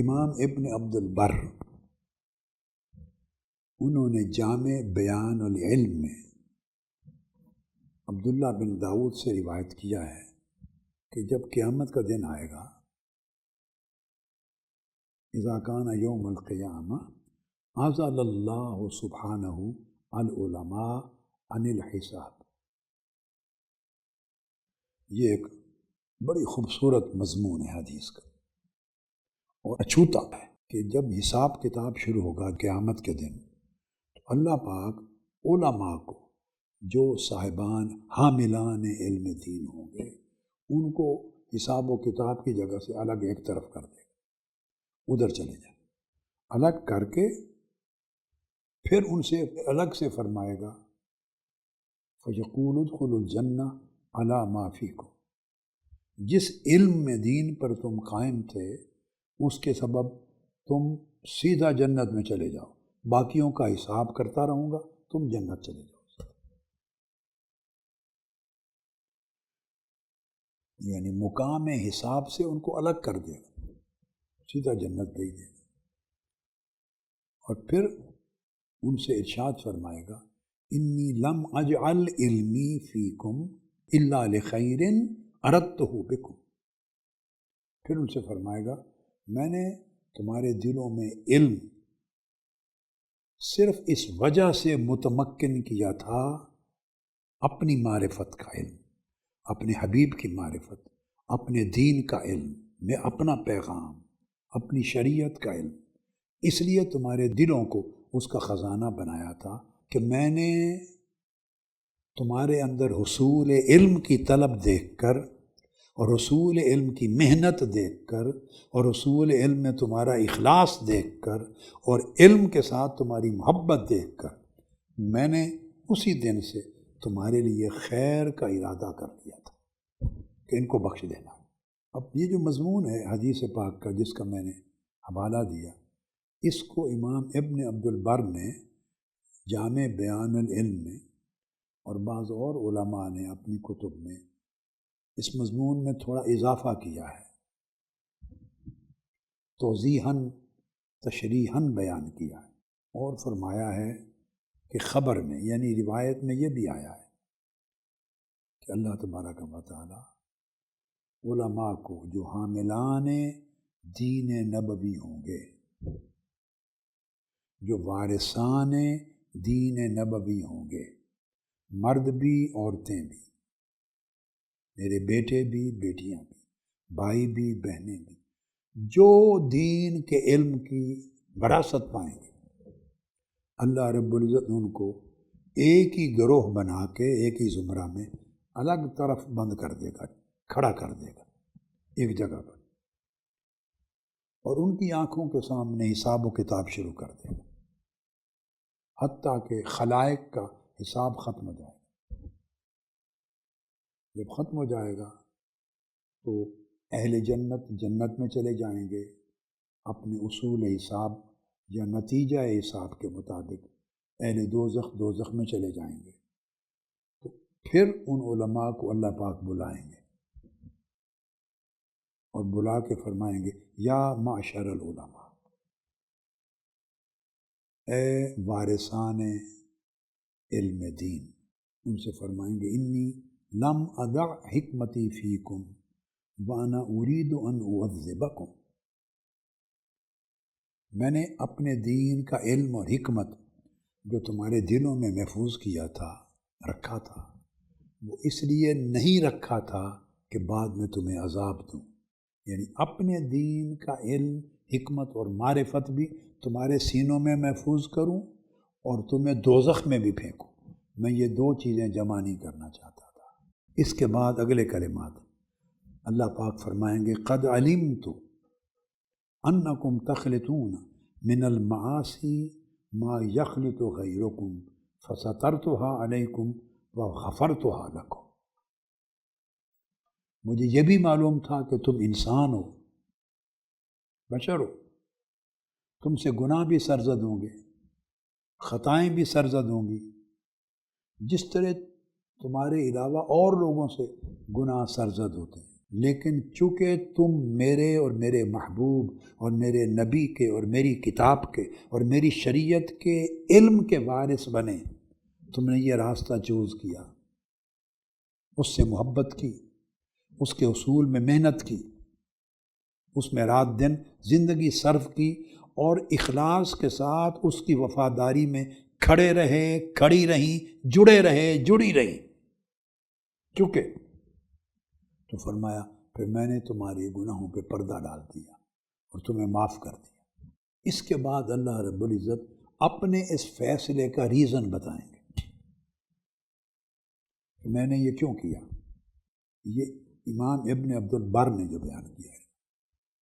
امام ابن عبد البر انہوں نے جامع بیان العلم میں عبداللہ بن داود سے روایت کیا ہے کہ جب قیامت کا دن آئے گا اضاکان یوم القیامہ آزاد اللہ سبحانہ العلماء عن الحساب۔ یہ ایک بڑی خوبصورت مضمون ہے حدیث کا۔ اور اچھوتا ہے کہ جب حساب کتاب شروع ہوگا قیامت کے دن، تو اللہ پاک علماء کو، جو صاحبان حاملان علم دین ہوں گے، ان کو حساب و کتاب کی جگہ سے الگ ایک طرف کر دے گا ادھر چلے جائیں۔ الگ کر کے پھر ان سے الگ سے فرمائے گا فیقول الخل الجنہ علا معافی کو جس علم میں دین پر تم قائم تھے اس کے سبب تم سیدھا جنت میں چلے جاؤ۔ باقیوں کا حساب کرتا رہوں گا، تم جنت چلے جاؤ۔ یعنی مقام حساب سے ان کو الگ کر دے۔ گا سیدھا جنت بھیج دے۔ گا اور پھر ان سے ارشاد فرمائے گا، انی لم اجعل علمی فی کم اللہ خیرن ارت ہو بکم۔ پھر ان سے فرمائے گا میں نے تمہارے دلوں میں علم صرف اس وجہ سے متمکن کیا تھا، اپنی معرفت کا علم، اپنے حبیب کی معرفت، اپنے دین کا علم، میں اپنا پیغام، اپنی شریعت کا علم۔ اس لیے تمہارے دلوں کو اس کا خزانہ بنایا تھا کہ میں نے تمہارے اندر حصول علم کی طلب دیکھ کر اور رسول علم کی محنت دیکھ کر اور رسول علم میں تمہارا اخلاص دیکھ کر اور علم کے ساتھ تمہاری محبت دیکھ کر میں نے اسی دن سے تمہارے لیے خیر کا ارادہ کر دیا تھا کہ ان کو بخش دینا۔ اب یہ جو مضمون ہے حدیث پاک کا جس کا میں نے حوالہ دیا، اس کو امام ابن عبد البر نے جامع بیان العلم میں اور بعض اور علماء نے اپنی کتب میں اس مضمون میں تھوڑا اضافہ کیا ہے۔ توضیحاً، تشریحاً بیان کیا ہے اور فرمایا ہے کہ خبر میں یعنی روایت میں یہ بھی آیا ہے کہ اللہ تبارہ کا مطالعہ علماء کو، جو حاملان دین نبوی ہوں گے، جو وارثان دین نبوی ہوں گے، مرد بھی، عورتیں بھی میرے بیٹے بھی، بیٹیاں بھی، بھائی بھی، بہنیں بھی، جو دین کے علم کی وراثت پائیں گے۔ اللہ رب العزت ان کو ایک ہی گروہ بنا کے، ایک ہی زمرہ میں الگ طرف بند کر دے گا، کھڑا کر دے گا، ایک جگہ پر۔ اور ان کی آنکھوں کے سامنے حساب و کتاب شروع کر دے گا، حتیٰ کہ خلائق کا حساب ختم ہو جائے۔ جب ختم ہو جائے گا تو اہل جنت جنت میں چلے جائیں گے، اپنے اصول حساب یا نتیجہ حساب کے مطابق اہل دوزخ دوزخ میں چلے جائیں گے۔ تو پھر ان علماء کو اللہ پاک بلائیں گے اور بلا کے فرمائیں گے، یا معاشر العلماء، اے وارثان علم دین، ان سے فرمائیں گے، انی لم ادا حکمتی فی کم وانا ارید ان اوزبکم میں نے اپنے دین کا علم اور حکمت جو تمہارے دلوں میں محفوظ کیا تھا، رکھا تھا، وہ اس لیے نہیں رکھا تھا کہ بعد میں تمہیں عذاب دوں۔ یعنی اپنے دین کا علم، حکمت اور معرفت بھی تمہارے سینوں میں محفوظ کروں اور تمہیں دوزخ میں بھی پھینکوں۔ میں یہ دو چیزیں جمع نہیں کرنا چاہتا۔ اس کے بعد اگلے کلمات۔ اللہ پاک فرمائیں گے، قد علم تو ان کم تخلطون من المعاصی ما یخل تو غیرکم فصتر تو ہا علیکم و غفر تو مجھے یہ بھی معلوم تھا کہ تم انسان ہو۔ بشر ہو۔ تم سے گناہ بھی سرزد ہوں گے، خطائیں بھی سرزد ہوں گی۔ جس طرح تمہارے علاوہ اور لوگوں سے گناہ سرزد ہوتے ہیں۔ لیکن چونکہ تم میرے اور میرے محبوب اور میرے نبی کے اور میری کتاب کے اور میری شریعت کے علم کے وارث بنے، تم نے یہ راستہ چوز کیا۔ اس سے محبت کی، اس کے اصول میں محنت کی، اس میں رات دن زندگی صرف کی اور اخلاص کے ساتھ اس کی وفاداری میں کھڑے رہے، کھڑی رہیں، جڑے رہے جڑی رہی کیونکہ تو فرمایا، پھر میں نے تمہارے گناہوں پہ پردہ ڈال دیا اور تمہیں معاف کر دیا۔ اس کے بعد اللہ رب العزت اپنے اس فیصلے کا ریزن بتائیں گے۔ کہ میں نے یہ کیوں کیا؟ یہ امام ابن عبد البر نے جو بیان کیا ہے۔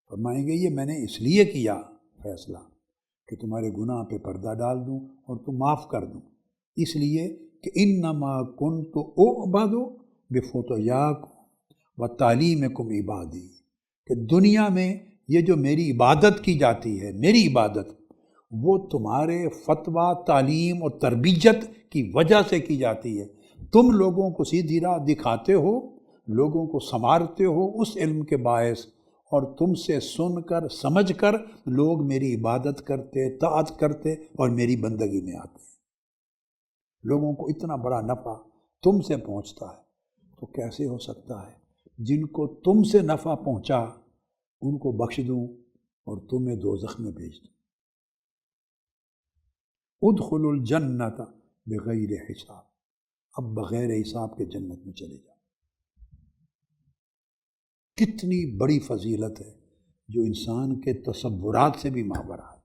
فرمائیں گے، یہ میں نے اس لیے کیا فیصلہ کہ تمہارے گناہ پہ پردہ ڈال دوں اور تم معاف کر دوں۔ اس لیے کہ ان نما کن تو او عبادو بے و تعلیم کم عبادی، کہ دنیا میں یہ جو میری عبادت کی جاتی ہے، میری عبادت، وہ تمہارے فتویٰ، تعلیم اور تربیت کی وجہ سے کی جاتی ہے۔ تم لوگوں کو سیدھی راہ دکھاتے ہو، لوگوں کو سنوارتے ہو اس علم کے باعث، اور تم سے سن کر، سمجھ کر لوگ میری عبادت کرتے تعت کرتے اور میری بندگی میں آتے لوگوں کو اتنا بڑا نفع تم سے پہنچتا ہے۔ تو کیسے ہو سکتا ہے؟ جن کو تم سے نفع پہنچا، ان کو بخش دوں اور تمہیں دو میں بھیج دوں۔ ادخل الجنت بغیر حساب، اب بغیر حساب کے جنت میں چلے جاؤ۔ کتنی بڑی فضیلت ہے جو انسان کے تصورات سے بھی ماورہ ہے۔